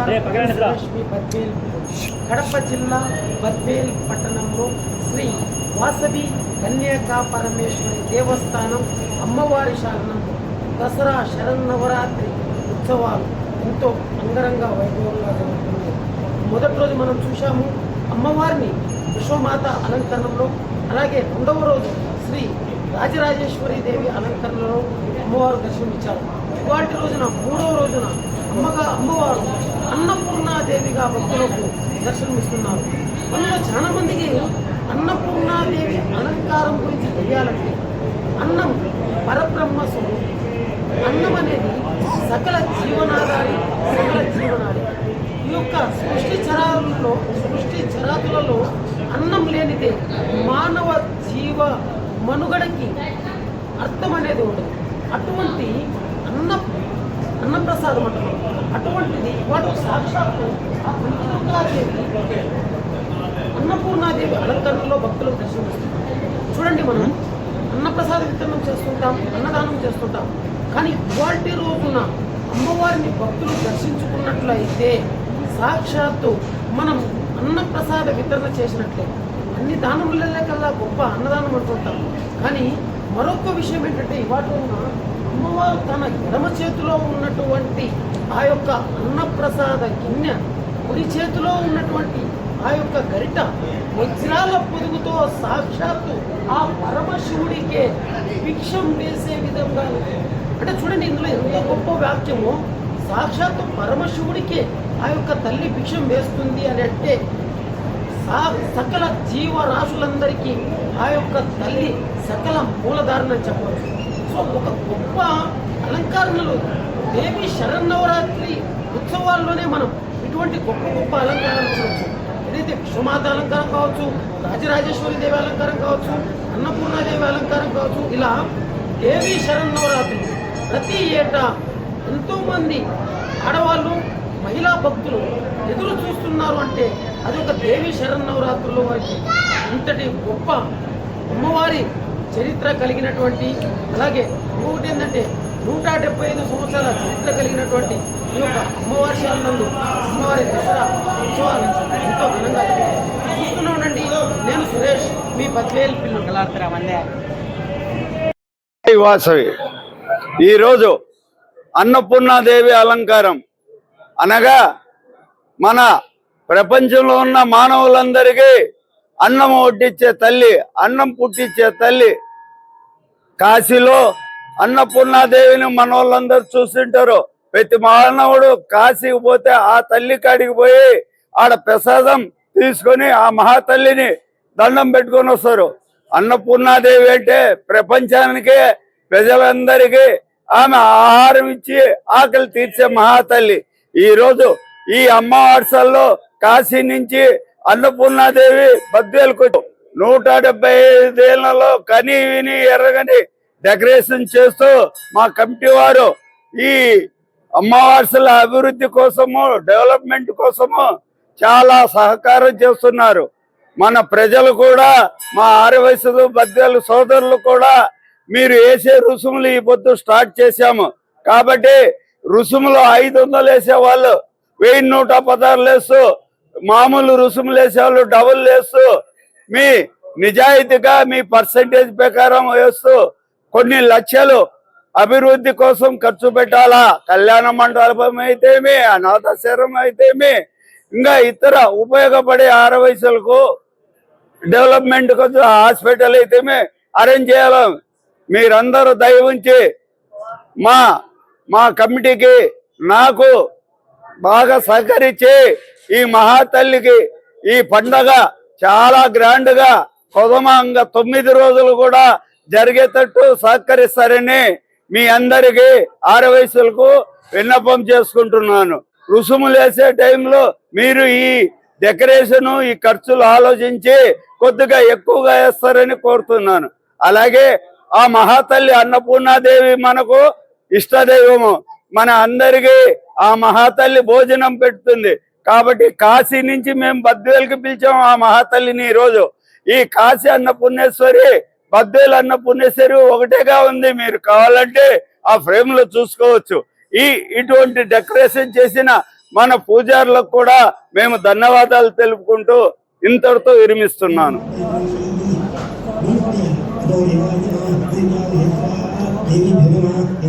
బద్వేల్ కడప జిల్లా బద్వేల్ పట్టణంలో శ్రీ వాసవి కన్యాకా పరమేశ్వరి దేవస్థానం అమ్మవారి శరణంలో దసరా శరన్నవరాత్రి ఉత్సవాలు ఎంతో అంగరంగ వైభవంగా జరుగుతుంది. మొదటి రోజు మనం చూశాము అమ్మవారిని విశ్వమాత అలంకరణలో అలాగే రెండవ రోజు శ్రీ రాజరాజేశ్వరి దేవి అలంకరణలో అమ్మవారు దర్శనమిచ్చారు. ఇవాటి రోజున మూడవ రోజున అమ్మగా అమ్మవారు అన్నపూర్ణాదేవిగా భక్తులకు దర్శనమిస్తున్నారు. అందులో చాలా మందికి అన్నపూర్ణాదేవి అలంకారం గురించి తెలియాలంటే అన్నం పరబ్రహ్మ స్వరూపం. అన్నం అనేది సకల జీవనాధారి సకల జీవనాడి ఈ యొక్క సృష్టి చరాలలో సృష్టి చరాతులలో అన్నం లేనిదే మానవ జీవ మనుగడకి అర్థం అనేది ఉండదు. అటువంటి అన్న అన్నప్రసాదం అంటారు. అటువంటిది వాడు సాక్షాత్తు ఆ పంచదుర్గాదేవి అన్నపూర్ణాదేవి అలంకరణలో భక్తులకు దర్శనమిస్తున్నారు చూడండి మనం అన్నప్రసాద వితరణం చేస్తుంటాం అన్నదానం చేస్తుంటాం. కానీ ఇవాటి రోజున అమ్మవారిని భక్తులు దర్శించుకున్నట్లయితే సాక్షాత్తు మనం అన్నప్రసాద వితరణ చేసినట్లే. అన్ని దానములలో కల్లా గొప్ప అన్నదానం అనుకుంటాం. కానీ మరొక విషయం ఏంటంటే ఇవాటి రోజున అమ్మవారు తన ఎడమ చేతిలో ఉన్నటువంటి ఆ యొక్క అన్నప్రసాద గిన్నె కుడి చేతిలో ఉన్నటువంటి ఆ యొక్క గరిట వజ్రాల పొదుగుతో సాక్షాత్తు ఆ పరమశివుడికే భిక్షం వేసే విధంగా అంటే చూడండి ఇందులో ఎంత గొప్ప వాక్యము సాక్షాత్తు పరమశివుడికే ఆ యొక్క తల్లి భిక్షం వేస్తుంది అని అంటే సా- సకల జీవరాశులందరికీ ఆ యొక్క తల్లి సకల మూలధారణ చెప్పవచ్చు. ఒక గొప్ప అలంకరణలు దేవి శరన్నవరాత్రి ఉత్సవాల్లోనే మనం ఇటువంటి గొప్ప గొప్ప అలంకరణలు చూడవచ్చు. ఏదైతే విశ్వమాత అలంకారం కావచ్చు రాజరాజేశ్వరి దేవి అలంకారం కావచ్చు అన్నపూర్ణాదేవి అలంకారం కావచ్చు ఇలా దేవి శరన్నవరాత్రి ప్రతి ఏటా ఎంతోమంది ఆడవాళ్ళు మహిళా భక్తులు ఎదురు చూస్తున్నారు అంటే అది ఒక దేవి శరన్నవరాత్రుల్లో వారికి ఇంతటి గొప్ప అమ్మవారి చరిత్ర కలిగినటువంటి అలాగే ఇంకొకటి ఏంటంటే నూట డెబ్బై ఐదు సంవత్సరాల చరిత్ర కలిగినటువంటి ఈ యొక్క అమ్మవారి శాలందు అమ్మవారి దసరా ఉత్సవాలు ఎంతో ఘనంగా జరుగుతాయి. చూస్తూనే ఉండండి నేను సురేష్ మీ పద్వేలు పిల్లలు వాసవి ఈరోజు అన్నపూర్ణాదేవి అలంకారం అనగా మన ప్రపంచంలో ఉన్న మానవులందరికీ అన్నం వడ్డించే తల్లి అన్నం పుట్టించే తల్లి. కాశీలో అన్నపూర్ణాదేవిని మన వాళ్ళందరూ చూస్తుంటారు ప్రతి మానవుడు కాశీకి పోతే ఆ తల్లి కాడికి పోయి ఆడ ప్రసాదం తీసుకొని ఆ మహాతల్లిని దండం పెట్టుకొని వస్తారు. అన్నపూర్ణాదేవి అంటే ప్రపంచానికి ప్రజలందరికీ ఆమె ఆహారం ఇచ్చి ఆకలి తీర్చే మహాతల్లి. ఈ రోజు ఈ కాశీ నుంచి అన్నపూర్ణాదేవి బద్వేలకు నూట డెబ్బై ఐదేళ్ళలో కని విని ఎర్రగని డెకరేషన్ చేస్తూ మా కమిటీ వారు ఈ అమ్మవార్సల అభివృద్ధి కోసము డెవలప్మెంట్ కోసము చాలా సహకారం చేస్తున్నారు. మన ప్రజలు కూడా మా ఆరవయసు బద్దెలు సోదరులు కూడా మీరు వేసే రుసుములు ఈ పొద్దు స్టార్ట్ చేశాము. కాబట్టి రుసుములు ఐదు వందలు వేసేవాళ్ళు. వెయ్యి నూట పదహారు వేస్తూ మామూలు రుసుములు వేసేవాళ్ళు డబుల్ వేస్తూ మీ నిజాయితీగా మీ పర్సంటేజ్ ప్రకారం వేస్తూ కొన్ని లక్షలు అభివృద్ధి కోసం ఖర్చు పెట్టాలా? కళ్యాణ మండపం అయితేమి అనాథాశ్రమం అయితేమి ఇంకా ఇతర ఉపయోగపడే ఆరవయసులకు డెవలప్మెంట్ కోసం హాస్పిటల్ అయితేమి అరేంజ్ చేయాలి? మీరందరూ దయ ఉంచి మా మా కమిటీకి నాకు బాగా సహకరించి ఈ మహాతల్లికి ఈ పండగ చాలా గ్రాండ్గా కొదమంగా తొమ్మిది రోజులు కూడా జరిగేటట్టు సహకరిస్తారని మీ అందరికీ ఆరవయసులకు విన్నపం చేసుకుంటున్నాను. రుసుములు వేసే టైంలో మీరు ఈ డెకరేషన్ ఈ ఖర్చులు ఆలోచించి కొద్దిగా ఎక్కువగా వేస్తారని కోరుతున్నాను. అలాగే ఆ మహాతల్లి అన్నపూర్ణాదేవి మనకు ఇష్టదైవము. మన అందరికీ ఆ మహాతల్లి భోజనం పెడుతుంది. కాబట్టి కాశీ నుంచి మేము బద్వేలుకి పిలిచాం ఆ మహాతల్లిని ఈ రోజు ఈ కాశీ అన్నపూర్ణేశ్వరి బద్వేలు అన్నపూర్ణేశ్వరి ఒకటేగా ఉంది. మీరు కావాలంటే ఆ ఫ్రేమ్లో చూసుకోవచ్చు. ఈ ఇటువంటి డెకరేషన్ చేసిన మన పూజారులకు కూడా మేము ధన్యవాదాలు తెలుపుకుంటూ ఇంతటితో విరమిస్తున్నాను. దేవి భగవాన్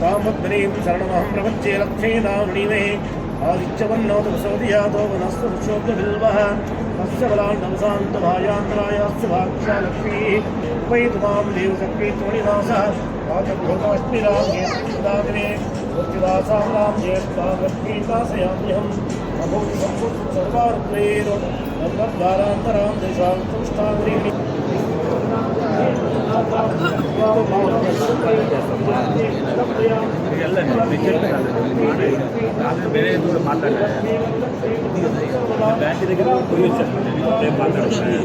کامدنی شروع پرپچ لمنی آسویا تولو کچھ پیتکنی چھوٹے دس رامکشاسیاں వేరే కూడా మాట్లాడారు బ్యాంక్ దగ్గర పోయి వచ్చాను రేపు మాట్లాడుతున్నాను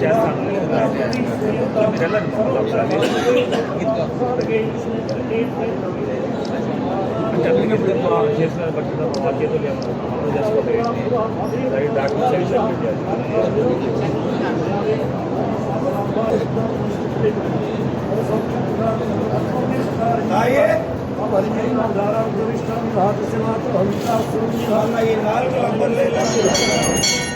చేస్తాను మీరు వెళ్ళండి ఒకసారి అంటే అప్లికేషన్ చేసిన బట్టి మా చేతులు అమలు చేసుకోలేదు డాక్యుమెంట్స్ సబ్మిట్ చేయాలి ہمارے یہاں ہاتھ سے ہاتھ ہمارا یہ نال کا نمبر لے لیں گے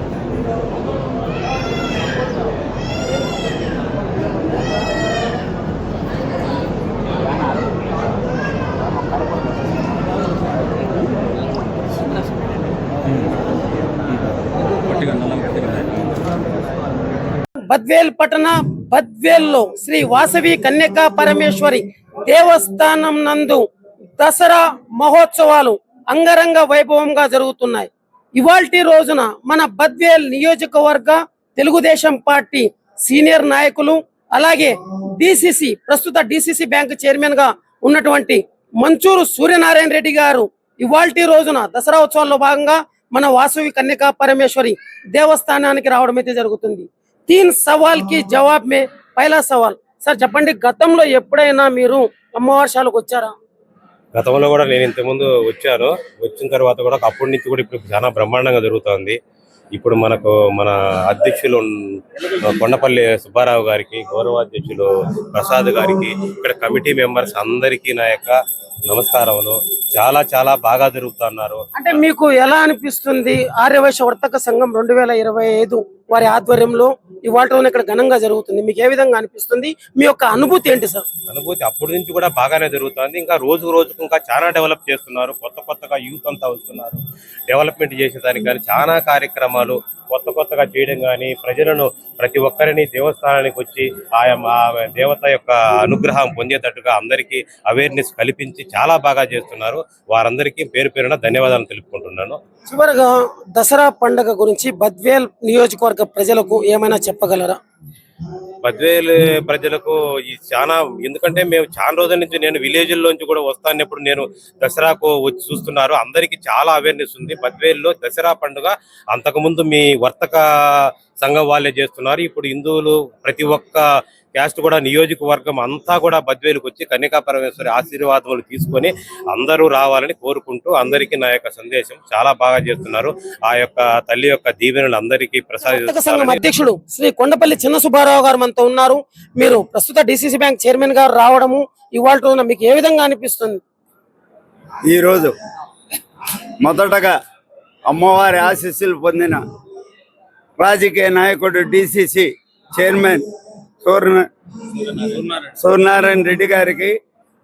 బద్వేల్ పట్టణ బద్వేల్లో శ్రీ వాసవి కన్యకా పరమేశ్వరి దేవస్థానం నందు దసరా మహోత్సవాలు అంగరంగ వైభవంగా జరుగుతున్నాయి. ఇవాల్టి రోజున మన బద్వేల్ నియోజకవర్గ తెలుగుదేశం పార్టీ సీనియర్ నాయకులు అలాగే డిసిసి ప్రస్తుత డిసిసి బ్యాంక్ చైర్మన్గా ఉన్నటువంటి మంచూరు సూర్యనారాయణ రెడ్డి గారు ఇవాల్టి రోజున దసరా ఉత్సవాల్లో భాగంగా మన వాసవి కన్యకా పరమేశ్వరి దేవస్థానానికి రావడం అయితే జరుగుతుంది. తీన్ సవాల్కి జవాబ్ మే పైలా సవాల్. సార్ చెప్పండి గతంలో ఎప్పుడైనా మీరు అమ్మవార్షాలకు వచ్చారా? గతంలో కూడా నేను ఇంతకుముందు వచ్చాను. వచ్చిన తర్వాత కూడా అప్పటి నుంచి కూడా ఇప్పుడు చాలా బ్రహ్మాండంగా జరుగుతోంది. ఇప్పుడు మనకు మన అధ్యక్షులు కొండపల్లి సుబ్బారావు గారికి గౌరవ అధ్యక్షులు ప్రసాద్ గారికి ఇక్కడ కమిటీ మెంబర్స్ అందరికీ నా యొక్క నమస్కారములు. చాలా చాలా బాగా జరుగుతున్నారు. అంటే మీకు ఎలా అనిపిస్తుంది ఆర్యవైశ్య వర్తక సంఘం రెండు వేల ఇరవై ఐదు వారి ఆధ్వర్యంలో ఇవాళ ఇక్కడ ఘనంగా జరుగుతుంది? మీకు ఏ విధంగా అనిపిస్తుంది? మీ యొక్క అనుభూతి ఏంటి సార్? అనుభూతి అప్పటి నుంచి కూడా బాగానే జరుగుతుంది. ఇంకా రోజు రోజుకు ఇంకా చాలా డెవలప్ చేస్తున్నారు. కొత్త కొత్తగా యూత్ అంతా వస్తున్నారు. డెవలప్మెంట్ చేసేదానికి కానీ చాలా కార్యక్రమాలు కొత్త కొత్తగా చేయడం కానీ ప్రజలను ప్రతి ఒక్కరిని దేవస్థానానికి వచ్చి ఆయా ఆ దేవత యొక్క అనుగ్రహం పొందేటట్టుగా అందరికీ అవేర్నెస్ కల్పించి చాలా బాగా చేస్తున్నారు. వారందరికీ పేరు పేరున ధన్యవాదాలు తెలుపుకుంటున్నాను. చివరగా దసరా పండగ గురించి బద్వేల్ నియోజకవర్గ ప్రజలకు ఏమైనా చెప్పగలరా? బద్వేలు ప్రజలకు ఈ చాలా ఎందుకంటే మేము చాలా రోజుల నుంచి నేను విలేజ్ లోంచి కూడా వస్తానప్పుడు నేను దసరాకు వచ్చి చూస్తున్నారు. అందరికీ చాలా అవేర్నెస్ ఉంది. బద్వేల్లో దసరా పండుగ అంతకుముందు మీ వర్తక సంఘం వాళ్ళే చేస్తున్నారు. ఇప్పుడు హిందువులు ప్రతి ఒక్క క్యాస్ట్ కూడా నియోజకవర్గం అంతా కూడా బద్వేలుకు వచ్చి కన్యకా పరమేశ్వరి ఆశీర్వాదములు తీసుకొని అందరూ రావాలని కోరుకుంటూ అందరికీ నా యొక్క సందేశం చాలా బాగా చేస్తున్నారు. ఆ యొక్క తల్లి యొక్క దీవెనలు అందరికీ ప్రసాదించాలని అధ్యక్షుడు శ్రీ కొండపల్లి చిన్న సుబ్బారావు గారు మనతో ఉన్నారు. మీరు ప్రస్తుత డిసిసి బ్యాంక్ చైర్మన్ గారు రావడము ఇవాళ రోజున మీకు ఏ విధంగా అనిపిస్తుంది? ఈరోజు మొదటగా అమ్మవారి ఆశీస్సులు పొందిన రాజకీయ నాయకుడు డిసిసి చైర్మన్ సూర్య సూర్యనారాయణ. రెడ్డి గారికి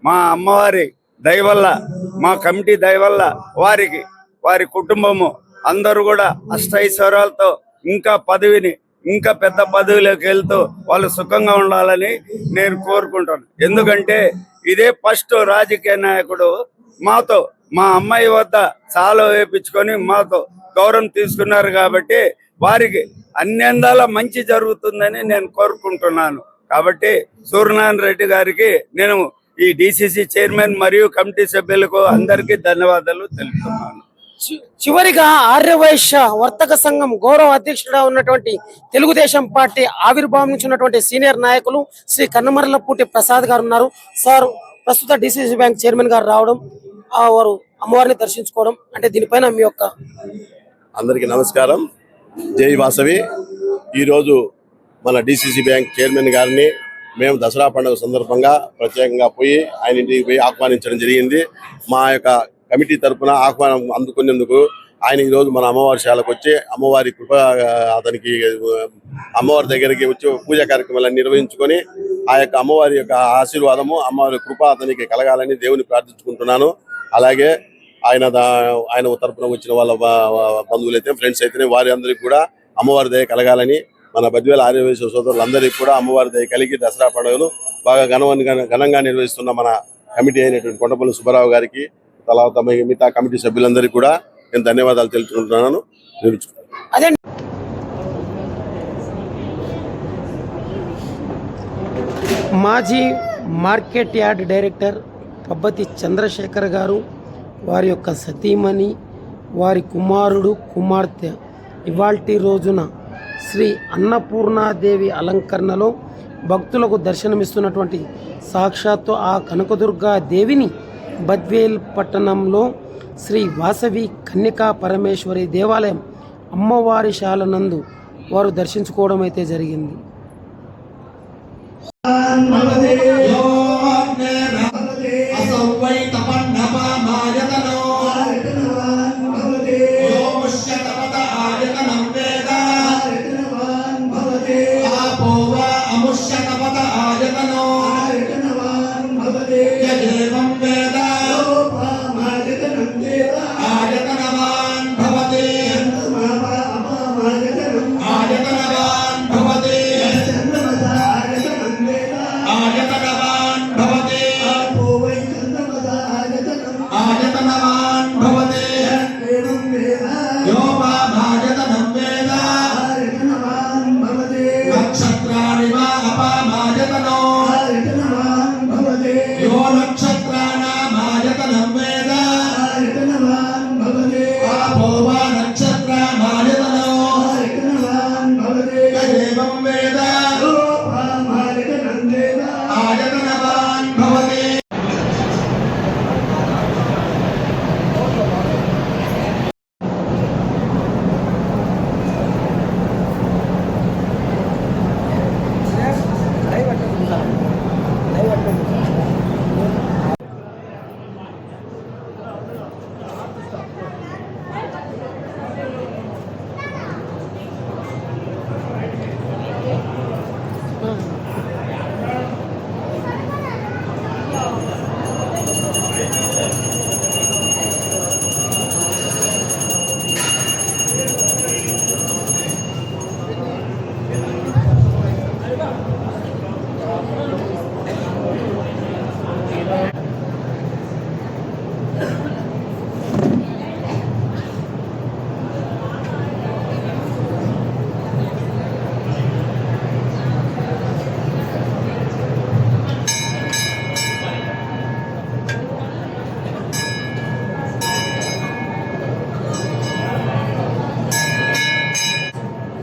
మా అమ్మవారి దయ వల్ల మా కమిటీ దయ వల్ల వారికి వారి కుటుంబము అందరూ కూడా అష్టైశ్వర్యాలతో ఇంకా పదవిని ఇంకా పెద్ద పదవిలోకి వెళ్తూ వాళ్ళు సుఖంగా ఉండాలని నేను కోరుకుంటాను. ఎందుకంటే ఇదే ఫస్ట్ రాజకీయ నాయకుడు మాతో మా అమ్మాయి వద్ద చాలా వేపించుకొని మాతో గౌరవం తీసుకున్నారు కాబట్టి వారికి అన్ని అందాల మంచి జరుగుతుందని నేను కోరుకుంటున్నాను. కాబట్టి సూర్యనారాయణ రెడ్డి గారికి నేను ఈ డిసిసి చైర్మన్ మరియు కమిటీ సభ్యులకు అందరికీ ధన్యవాదాలు తెలుపుతున్నాను. చివరిగా ఆర్యవైశ్య వర్తక సంఘం గౌరవ అధ్యక్షుడిగా ఉన్నటువంటి తెలుగుదేశం పార్టీ ఆవిర్భావం నుంచి ఉన్నటువంటి సీనియర్ నాయకులు శ్రీ కన్నమర్లపూటి ప్రసాద్ గారు ఉన్నారు. సార్ ప్రస్తుత డిసిసి బ్యాంక్ చైర్మన్ గారు రావడం ఆ వారు అమ్మవారిని దర్శించుకోవడం అంటే దీనిపైన మీ యొక్క అందరికీ నమస్కారం. జై వాసవి. ఈరోజు మన డిసిసి బ్యాంక్ చైర్మన్ గారిని మేము దసరా పండుగ సందర్భంగా ప్రత్యేకంగా పోయి ఆయన ఇంటికి పోయి ఆహ్వానించడం జరిగింది. మా యొక్క కమిటీ తరపున ఆహ్వానం అందుకునేందుకు ఆయన ఈరోజు మన అమ్మవారి శాలకు వచ్చి అమ్మవారి కృప అతనికి అమ్మవారి దగ్గరికి వచ్చి పూజా కార్యక్రమాలను నిర్వహించుకొని ఆ యొక్క అమ్మవారి యొక్క ఆశీర్వాదము అమ్మవారి కృప అతనికి కలగాలని దేవుని ప్రార్థించుకుంటున్నాను. అలాగే ఆయన దా- ఆయన తరపున వచ్చిన వాళ్ళ బంధువులైతే ఫ్రెండ్స్ అయితేనే వారి అందరికి కూడా అమ్మవారి దయ కలగాలని మన బద్వేల ఆర్యవేశ్వర సోదరులందరికీ కూడా అమ్మవారి దయ కలిగి దసరా పండుగను బాగా ఘనంగా ఘనంగా నిర్వహిస్తున్న మన కమిటీ అయినటువంటి కొండపల్లి సుబ్బారావు గారికి తర్వాత మిగతా కమిటీ సభ్యులందరికీ కూడా నేను ధన్యవాదాలు తెలుసుకుంటున్నాను నిర్మించుకుంటాను అదే మాజీ market yard director Pabbathi Chandrasekhar గారు వారి యొక్క సతీమణి వారి కుమారుడు కుమార్తె. ఇవాల్టి రోజున శ్రీ అన్నపూర్ణాదేవి అలంకరణలో భక్తులకు దర్శనమిస్తున్నటువంటి సాక్షాత్తు ఆ కనకదుర్గా దేవిని బద్వేల్ పట్టణంలో శ్రీ వాసవి కన్యకా పరమేశ్వరి దేవాలయం అమ్మవారి శాలనందు వారు దర్శించుకోవడం అయితే జరిగింది.